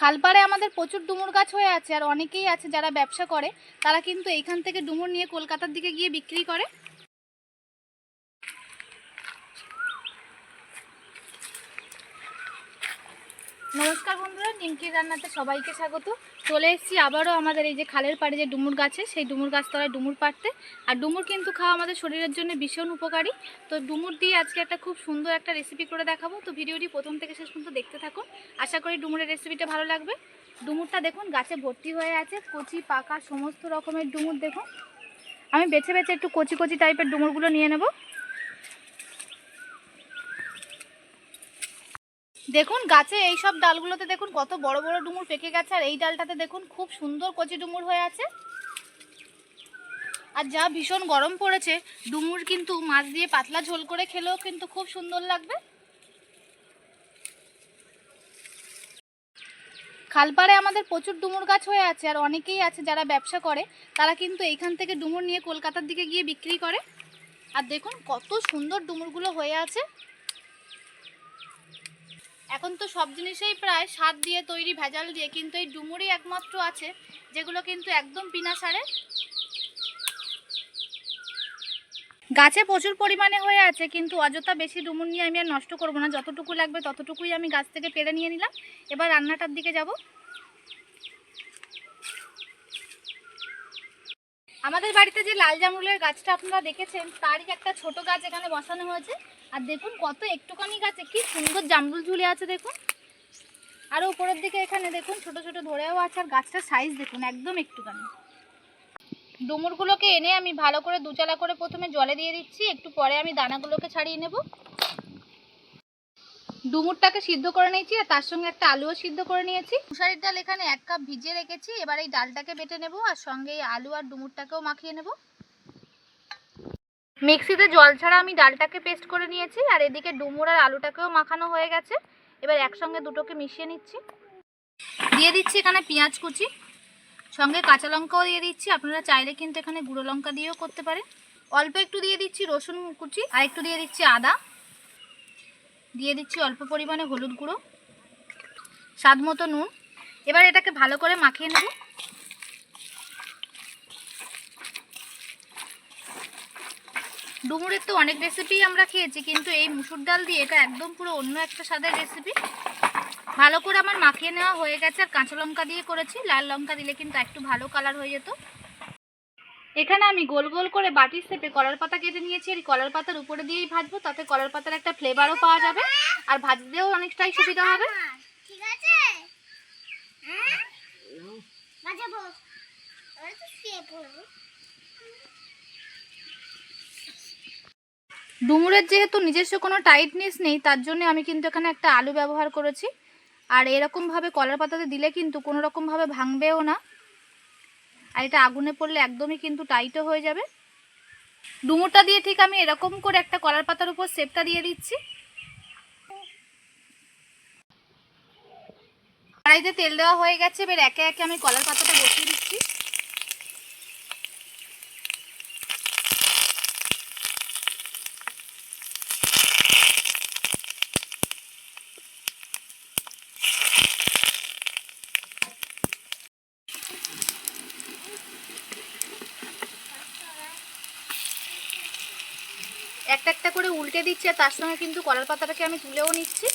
খালপাড়ে আমাদের প্রচুর ডুমুর গাছ হয়ে আছে আর অনেকেই আছে যারা ব্যবসা করে, তারা কিন্তু এইখান থেকে ডুমুর নিয়ে কলকাতার দিকে গিয়ে বিক্রি করে। নমস্কার বন্ধুরা রান্নাতে সবাইকে স্বাগত। চলে এসেছি আবারও আমাদের এই যে খালের পাড়ে যে ডুমুর গাছে, সেই ডুমুর গাছ গাছতলায় ডুমুর পাড়তে। আর ডুমুর কিন্তু খাওয়া আমাদের শরীরের জন্য ভীষণ উপকারী। তো ডুমুর দিয়ে আজকে একটা খুব সুন্দর একটা রেসিপি করে দেখাবো। তো ভিডিওটি প্রথম থেকে শেষ পর্যন্ত দেখতে থাকুন। আশা করি ডুমুরের রেসিপিটা ভালো লাগবে। ডুমুরটা দেখুন, গাছে ভর্তি হয়ে আছে। কচি, পাকা, সমস্ত রকমের ডুমুর দেখুন। আমি বেছে বেছে একটু কচি কচি টাইপের ডুমুরগুলো নিয়ে নেব। দেখুন, গাছে এই সব ডালগুলোতে দেখুন কত বড় বড় ডুমুর পেকে গেছে, আর এই ডালটাতে দেখুন খুব সুন্দর কচি ডুমুর হয়ে আছে। আর যা ভীষণ গরম পড়েছে, ডুমুর কিন্তু মাছ দিয়ে পাতলা ঝোল করে খেলেও কিন্তু খুব সুন্দর লাগবে। খালপাড়ে আমাদের প্রচুর ডুমুর গাছ হয়ে আছে, আর অনেকেই আছে যারা ব্যবসা করে, তারা কিন্তু এইখান থেকে ডুমুর নিয়ে কলকাতার দিকে গিয়ে বিক্রি করে। আর দেখুন কত সুন্দর ডুমুরগুলো হয়ে আছে। এখন তো সব জিনিসেই প্রায় সার দিয়ে তৈরি ভেজাল দিয়ে কিন্তু এই ডুমুরই একমাত্র আছে, যেগুলো কিন্তু একদম বিনা সারে। গাছে প্রচুর পরিমাণে হয়ে আছে, কিন্তু অযথা বেশি ডুমুর নিয়ে আমি আর নষ্ট করব না। যতটুকু লাগবে ততটুকুই আমি গাছ থেকে পেরে নিয়ে নিলাম। এবার রান্নাটার দিকে যাব। আমাদের বাড়িতে যে লাল জামরুলের গাছটা আপনারা দেখেছেন, তারই একটা ছোট গাছ এখানে বসানো হয়েছে। আর দেখুন কত একটুখানি গাছে, কি সুন্দর জামরুল ঝুলে আছে দেখুন। আর উপরের দিকে এখানে দেখুন ছোট ছোট ধরেও আছে, আর গাছটার সাইজ দেখুন, একদম একটুখানি। ডুমুরগুলোকে এনে আমি ভালো করে দুচালা করে প্রথমে জলে দিয়ে দিচ্ছি, একটু পরে আমি দানাগুলোকে ছাড়িয়ে নেব। ডুমুরটাকে সিদ্ধ করে নিয়েছি, আর তার সঙ্গে একটা আলুও সিদ্ধ করে নিয়েছি। মুসারির ডাল এখানে এক কাপ ভিজিয়ে রেখেছি, এবার এই ডালটাকে বেটে নেব, আর সঙ্গে এই আলু আর ডুমুরটাকেও মাখিয়ে নেব। মিক্সিতে জল ছাড়া আমি ডালটাকে পেস্ট করে নিয়েছি, আর এদিকে ডুমুর আর আলুটাকেও মাখানো হয়ে গেছে। এবার একসঙ্গে দুটোকে মিশিয়ে নিচ্ছি। দিয়ে দিচ্ছি এখানে পেঁয়াজ কুচি, সঙ্গে কাঁচা লঙ্কাও দিয়ে দিচ্ছি। আপনারা চাইলে কিন্তু এখানে গুঁড়ো লঙ্কা দিয়েও করতে পারেন। অল্প একটু দিয়ে দিচ্ছি রসুন কুচি, আর একটু দিয়ে দিচ্ছি আদা। দিয়ে দিচ্ছি অল্প পরিমাণে হলুদ গুঁড়ো, স্বাদ মতো নুন। এবার এটাকে ভালো করে মাখিয়ে নেব। ডুমুরের তো অনেক রেসিপি আমরা খেয়েছি, কিন্তু এই মুসুর ডাল দিয়ে এটা একদম পুরো অন্য একটা স্বাদের রেসিপি ভালো করে আমার মাখিয়ে নেওয়া হয়ে গেছে, আর কাঁচা লঙ্কা দিয়ে করেছি। লাল লঙ্কা দিলে কিন্তু একটু ভালো কালার হয়ে যেত। এখানে আমি গোল গোল করে বাটির শেপে কলার পাতা কেটে নিয়েছি, আর কলার পাতার উপরে দিয়েই ভাজবো, তাতে কলার পাতার একটা ফ্লেভারও পাওয়া যাবে, আর ভাজতেও অনেকটাই সুবিধা হবে। ঠিক আছে? হ্যাঁ বাজাবো এবার তো শুয়ে পড়ব ডুমুরের যেহেতু নিজস্ব কোনো টাইটনেস নেই, তার জন্য আমি কিন্তু এখানে একটা আলু ব্যবহার করেছি। আর এরকমভাবে কলার পাতাতে দিলে কিন্তু কোনো রকমভাবে ভাঙবেও না। আর এটা আগুনে পড়লে একদমই কিন্তু টাইটও হয়ে যাবে। ডুমুরটা দিয়ে ঠিক আমি এরকম করে একটা কলার পাতার উপর সেপটা দিয়ে দিচ্ছি। কড়াইতে তেল দেওয়া হয়ে গেছে, এবার একে একে আমি কলার পাতাটা বসিয়ে দিচ্ছি একটা একটা করে উল্টে দিচ্ছি তার সঙ্গে কিন্তু কলার পাতাটাকে আমি তুলেও নিচ্ছি।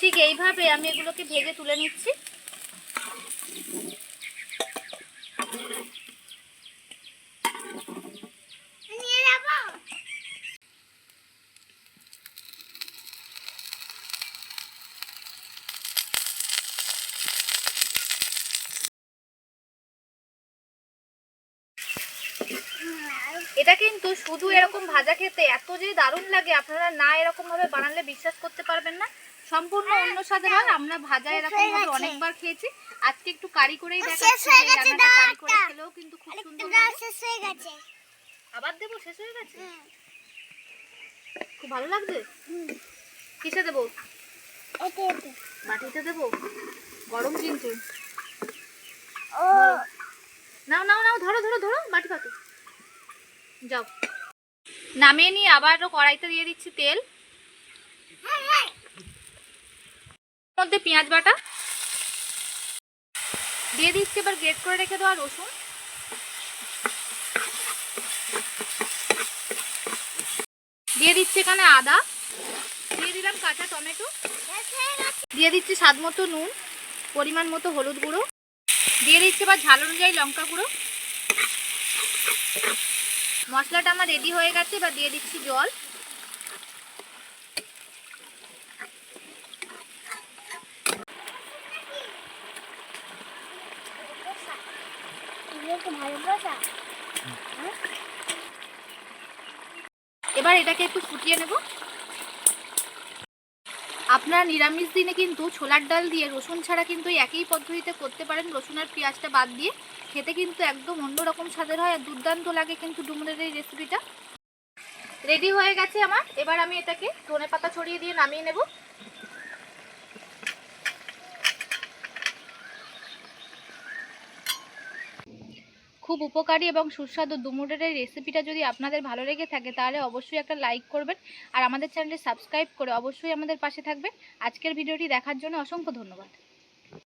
ঠিক এইভাবে আমি এগুলোকে ভেজে তুলে নিচ্ছি নিয়ে যাব এটা কিন্তু শুধু এরকম ভাজা খেতে এত যে দারুণ লাগে আপনারা না এরকম ভাবে বানালে বিশ্বাস করতে পারবেন না। সম্পূর্ণ অন্য স্বাদে হয় আমরা ভাজা এরকম ভাবে অনেকবার খেয়েছি। আজকে একটু কারি করেই দেখাচ্ছি গেছে, রান্নাটা কারি করে খেলেও কিন্তু খুব সুন্দর লাগে। শেষ হয়ে গেছে। আবার দেবো? শেষ হয়ে গেছে? খুব ভালো লাগছে? কিসে দেবো? বাটিতে দেবো? গরম কিন্তু। যাও। নামিয়ে নিয়ে আবারও কড়াইতে দিয়ে দিচ্ছি তেল। মধ্যে পেঁয়াজ বাটা। দিয়ে দিচ্ছি এবার গ্রেট করে রেখে দেওয়া রসুন। দিয়ে দিচ্ছি এখানে আদা। দিয়ে দিলাম কাঁচা টমেটো। দিয়ে দিচ্ছি স্বাদ মতো নুন, পরিমাণ মতো হলুদ গুঁড়ো। দিয়ে দিচ্ছি এবার ঝাল অনুযায়ী লঙ্কা গুঁড়ো। মশলাটা আমার রেডি হয়ে গেছে এবার দিয়ে দিচ্ছি জল। এবার এটাকে একটু ফুটিয়ে নেব। আপনারা নিরামিষ দিনে কিন্তু ছোলার ডাল দিয়ে রসুন ছাড়া কিন্তু একই পদ্ধতিতে করতে পারেন। রসুন আর পেঁয়াজটা বাদ দিয়ে খেতে কিন্তু একদম অন্যরকম স্বাদের হয় আর দুর্দান্ত লাগে কিন্তু ডুমুরের এই রেসিপিটা রেডি হয়ে গেছে আমার। এবার আমি এটাকে ধনে পাতা ছড়িয়ে দিয়ে নামিয়ে নেব। খুব উপকারী এবং সুস্বাদু। ডুমুরের এই রেসিপিটা যদি আপনাদের ভালো লেগে থাকে, তাহলে অবশ্যই একটা লাইক করবেন আর আমাদের চ্যানেলে সাবস্ক্রাইব করে অবশ্যই আমাদের পাশে থাকবেন। আজকের ভিডিওটি দেখার জন্য অসংখ্য ধন্যবাদ।